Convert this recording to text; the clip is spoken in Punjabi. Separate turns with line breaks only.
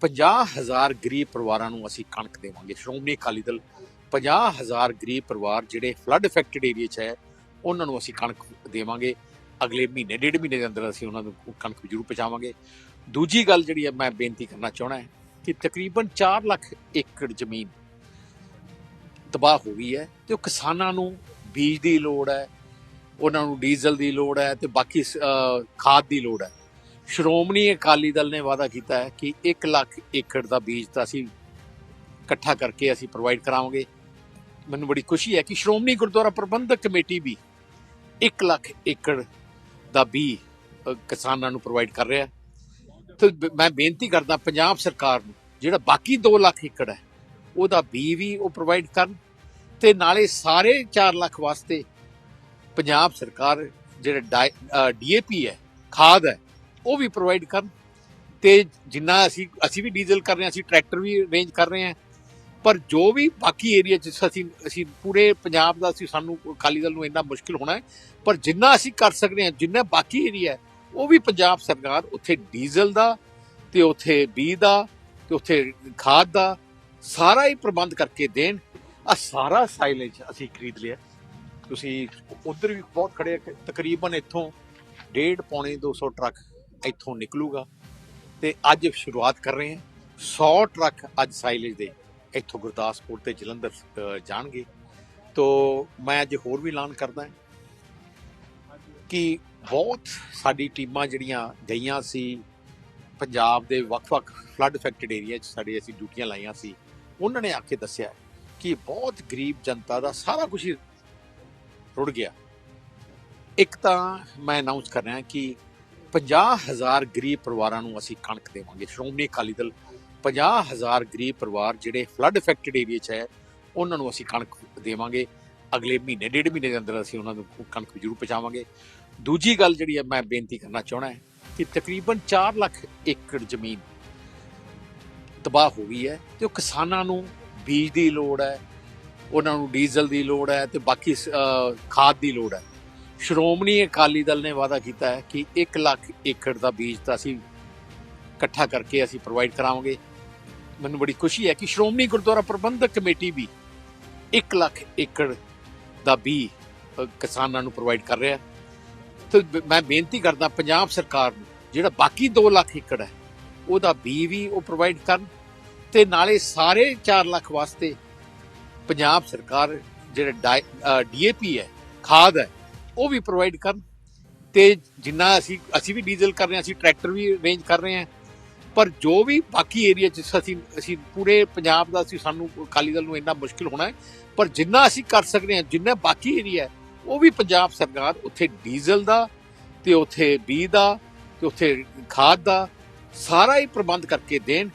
50000 ਗਰੀਬ ਪਰਿਵਾਰਾਂ ਨੂੰ ਅਸੀਂ ਕਣਕ ਦੇਵਾਂਗੇ। ਸ਼੍ਰੋਮਣੀ ਅਕਾਲੀ ਦਲ 50000 ਗਰੀਬ ਪਰਿਵਾਰ ਜਿਹੜੇ ਫਲੱਡ ਅਫੈਕਟਡ ਏਰੀਆ 'ਚ ਹੈ, ਉਹਨਾਂ ਨੂੰ ਅਸੀਂ ਕਣਕ ਦੇਵਾਂਗੇ। ਅਗਲੇ ਮਹੀਨੇ, ਡੇਢ ਮਹੀਨੇ ਦੇ ਅੰਦਰ ਅਸੀਂ ਉਹਨਾਂ ਨੂੰ ਕਣਕ ਜ਼ਰੂਰ ਪਹੁੰਚਾਵਾਂਗੇ। ਦੂਜੀ ਗੱਲ ਜਿਹੜੀ ਹੈ, ਮੈਂ ਬੇਨਤੀ ਕਰਨਾ ਚਾਹਣਾ ਹੈ ਕਿ ਤਕਰੀਬਨ 4 ਲੱਖ ਏਕੜ ਜ਼ਮੀਨ ਤਬਾਹ ਹੋ ਗਈ ਹੈ ਤੇ ਉਹ ਕਿਸਾਨਾਂ ਨੂੰ ਬੀਜ ਦੀ ਲੋੜ ਹੈ, ਉਹਨਾਂ ਨੂੰ ਡੀਜ਼ਲ ਦੀ ਲੋੜ ਹੈ ਤੇ ਬਾਕੀ ਖਾਦ ਦੀ ਲੋੜ ਹੈ। ਸ਼੍ਰੋਮਣੀ ਅਕਾਲੀ ਦਲ ਨੇ ਵਾਅਦਾ ਕੀਤਾ ਹੈ ਕਿ 1 ਲੱਖ ਏਕੜ ਦਾ ਬੀਜ ਤਾਂ ਅਸੀਂ ਇਕੱਠਾ ਕਰਕੇ ਅਸੀਂ ਪ੍ਰੋਵਾਈਡ ਕਰਾਵਾਂਗੇ। ਮੈਨੂੰ ਬੜੀ ਖੁਸ਼ੀ ਹੈ ਕਿ ਸ਼੍ਰੋਮਣੀ ਗੁਰਦੁਆਰਾ ਪ੍ਰਬੰਧਕ ਕਮੇਟੀ ਵੀ 1 ਲੱਖ ਏਕੜ ਦਾ ਬੀਜ ਕਿਸਾਨਾਂ ਨੂੰ ਪ੍ਰੋਵਾਈਡ ਕਰ ਰਿਹਾ ਹੈ। ਤੇ ਮੈਂ ਬੇਨਤੀ ਕਰਦਾ ਪੰਜਾਬ ਸਰਕਾਰ ਨੂੰ, ਜਿਹੜਾ ਬਾਕੀ 2 ਲੱਖ ਏਕੜ ਹੈ, ਉਹਦਾ ਬੀ ਵੀ ਉਹ ਪ੍ਰੋਵਾਈਡ ਕਰਨ ਤੇ ਨਾਲੇ ਸਾਰੇ 4 ਲੱਖ ਵਾਸਤੇ ਪੰਜਾਬ ਸਰਕਾਰ, ਜਿਹੜਾ ਡੀਏਪੀ ਹੈ, ਖਾਦ ਹੈ ਉਹ ਵੀ ਪ੍ਰੋਵਾਈਡ ਕਰਨ। ਤੇ ਜਿੰਨਾ ਅਸੀਂ ਅਸੀਂ ਵੀ ਡੀਜ਼ਲ ਕਰ ਰਹੇ ਹਾਂ, ਅਸੀਂ ਟਰੈਕਟਰ ਵੀ ਅਰੇਂਜ ਕਰ ਰਹੇ ਹਾਂ। ਪਰ ਜੋ ਵੀ ਬਾਕੀ ਏਰੀਆ ਚ ਅਸੀਂ ਅਸੀਂ ਪੂਰੇ ਪੰਜਾਬ ਦਾ ਅਸੀਂ ਸਾਨੂੰ ਅਕਾਲੀ ਦਲ ਨੂੰ ਇੰਨਾ ਮੁਸ਼ਕਿਲ ਹੋਣਾ ਹੈ, ਪਰ ਜਿੰਨਾ ਅਸੀਂ ਕਰ ਸਕਦੇ ਹਾਂ, ਜਿੰਨਾ ਬਾਕੀ ਏਰੀਆ ਉਹ ਵੀ ਪੰਜਾਬ ਸਰਕਾਰ ਉੱਥੇ ਡੀਜ਼ਲ ਦਾ ਤੇ ਉੱਥੇ ਬੀ ਦਾ ਤੇ ਉੱਥੇ ਖਾਦ ਦਾ ਸਾਰਾ ਹੀ ਪ੍ਰਬੰਧ ਕਰਕੇ ਦੇਣ। ਆ ਸਾਰਾ ਸਾਈਲੇਜ ਅਸੀਂ ਖਰੀਦ ਲਿਆ। ਤੁਸੀਂ ਉਧਰ ਵੀ ਬਹੁਤ ਖੜੇ ਤਕਰੀਬਨ ਇੱਥੋਂ ਡੇਢ ਪੌਣੇ 200 ਟਰੱਕ ਇੱਥੋਂ ਨਿਕਲੂਗਾ ਤੇ ਅੱਜ ਸ਼ੁਰੂਆਤ ਕਰ ਰਹੇ ਹਾਂ। 100 ਟਰੱਕ ਅੱਜ ਸਾਈਲੇਜ ਦੇ ਇੱਥੋਂ ਗੁਰਦਾਸਪੁਰ ਤੇ ਜਲੰਧਰ ਜਾਣਗੇ। ਤੋ ਮੈਂ ਅੱਜ ਹੋਰ ਵੀ ਐਲਾਨ ਕਰਦਾ ਹਾਂ ਕਿ ਬਹੁਤ ਸਾਡੀ ਟੀਮਾਂ ਜਿਹੜੀਆਂ ਗਈਆਂ ਸੀ, ਪੰਜਾਬ ਦੇ ਵੱਖ-ਵੱਖ ਫਲੱਡ ਅਫੈਕਟਡ ਏਰੀਆ 'ਚ ਸਾਡੇ ਅਸੀਂ ਡਿਊਟੀਆਂ ਲਾਈਆਂ ਸੀ, ਉਹਨਾਂ ਨੇ ਆ ਕੇ ਦੱਸਿਆ ਕਿ ਬਹੁਤ ਗਰੀਬ ਜਨਤਾ ਦਾ ਸਾਰਾ ਕੁਝ ਰੁੜ ਗਿਆ। ਇੱਕ ਤਾਂ ਮੈਂ ਅਨਾਉਂਸ ਕਰ ਰਿਹਾ ਕਿ 50000 ਗਰੀਬ ਪਰਿਵਾਰਾਂ ਨੂੰ ਅਸੀਂ ਕਣਕ ਦੇਵਾਂਗੇ। ਸ਼੍ਰੋਮਣੀ ਅਕਾਲੀ ਦਲ 50000 ਗਰੀਬ ਪਰਿਵਾਰ ਜਿਹੜੇ ਫਲੱਡ ਅਫੈਕਟਡ ਏਰੀਆ 'ਚ ਹੈ, ਉਹਨਾਂ ਨੂੰ ਅਸੀਂ ਕਣਕ ਦੇਵਾਂਗੇ। ਅਗਲੇ ਮਹੀਨੇ, ਡੇਢ ਮਹੀਨੇ ਦੇ ਅੰਦਰ ਅਸੀਂ ਉਹਨਾਂ ਨੂੰ ਕਣਕ ਜ਼ਰੂਰ ਪਹੁੰਚਾਵਾਂਗੇ। ਦੂਜੀ ਗੱਲ ਜਿਹੜੀ ਹੈ, ਮੈਂ ਬੇਨਤੀ ਕਰਨਾ ਚਾਹਣਾ ਹੈ ਕਿ ਤਕਰੀਬਨ 4 ਲੱਖ ਏਕੜ ਜ਼ਮੀਨ ਤਬਾਹ ਹੋ ਗਈ ਹੈ ਤੇ ਉਹ ਕਿਸਾਨਾਂ ਨੂੰ ਬੀਜ ਦੀ ਲੋੜ ਹੈ, ਉਹਨਾਂ ਨੂੰ ਡੀਜ਼ਲ ਦੀ ਲੋੜ ਹੈ ਤੇ ਬਾਕੀ ਖਾਦ ਦੀ ਲੋੜ ਹੈ। ਸ਼੍ਰੋਮਣੀ ਅਕਾਲੀ ਦਲ ਨੇ ਵਾਅਦਾ ਕੀਤਾ ਹੈ ਕਿ 1 ਲੱਖ ਏਕੜ ਦਾ ਬੀਜ ਤਾਂ ਅਸੀਂ ਇਕੱਠਾ ਕਰਕੇ ਅਸੀਂ ਪ੍ਰੋਵਾਈਡ ਕਰਾਵਾਂਗੇ। ਮੈਨੂੰ ਬੜੀ ਖੁਸ਼ੀ ਹੈ ਕਿ ਸ਼੍ਰੋਮਣੀ ਗੁਰਦੁਆਰਾ ਪ੍ਰਬੰਧਕ ਕਮੇਟੀ ਵੀ 1 ਲੱਖ ਏਕੜ ਦਾ ਬੀ ਕਿਸਾਨਾਂ ਨੂੰ ਪ੍ਰੋਵਾਈਡ ਕਰ ਰਿਹਾ ਹੈ। ਤੇ ਮੈਂ ਬੇਨਤੀ ਕਰਦਾ ਪੰਜਾਬ ਸਰਕਾਰ ਨੂੰ, ਜਿਹੜਾ ਬਾਕੀ 2 ਲੱਖ ਏਕੜ ਹੈ, ਉਹਦਾ ਬੀ ਵੀ ਉਹ ਪ੍ਰੋਵਾਈਡ ਕਰਨ ਤੇ ਨਾਲੇ ਸਾਰੇ 4 ਲੱਖ ਵਾਸਤੇ ਪੰਜਾਬ ਸਰਕਾਰ, ਜਿਹੜਾ ਡੀਏਪੀ ਹੈ, ਖਾਦ ਹੈ ਉਹ ਵੀ ਪ੍ਰੋਵਾਈਡ ਕਰਨ ਤੇ ਜਿੰਨਾ ਅਸੀਂ ਅਸੀਂ ਵੀ ਡੀਜ਼ਲ ਕਰ ਰਹੇ ਹਾਂ, ਅਸੀਂ ਟਰੈਕਟਰ ਵੀ ਅਰੇਂਜ ਕਰ ਰਹੇ ਹਾਂ। ਪਰ ਜੋ ਵੀ ਬਾਕੀ ਏਰੀਆ 'ਚ ਅਸੀਂ ਅਸੀਂ ਪੂਰੇ ਪੰਜਾਬ ਦਾ ਅਸੀਂ ਸਾਨੂੰ ਅਕਾਲੀ ਦਲ ਨੂੰ ਇੰਨਾ ਮੁਸ਼ਕਿਲ ਹੋਣਾ ਹੈ, ਪਰ ਜਿੰਨਾ ਅਸੀਂ ਕਰ ਸਕਦੇ ਹਾਂ, ਜਿੰਨਾ ਬਾਕੀ ਏਰੀਆ ਉਹ ਵੀ ਪੰਜਾਬ ਸਰਕਾਰ ਉੱਥੇ ਡੀਜ਼ਲ ਦਾ ਤੇ ਉੱਥੇ ਬੀ ਦਾ ਤੇ ਉੱਥੇ ਖਾਦ ਦਾ ਸਾਰਾ ਹੀ ਪ੍ਰਬੰਧ ਕਰਕੇ ਦੇਣ।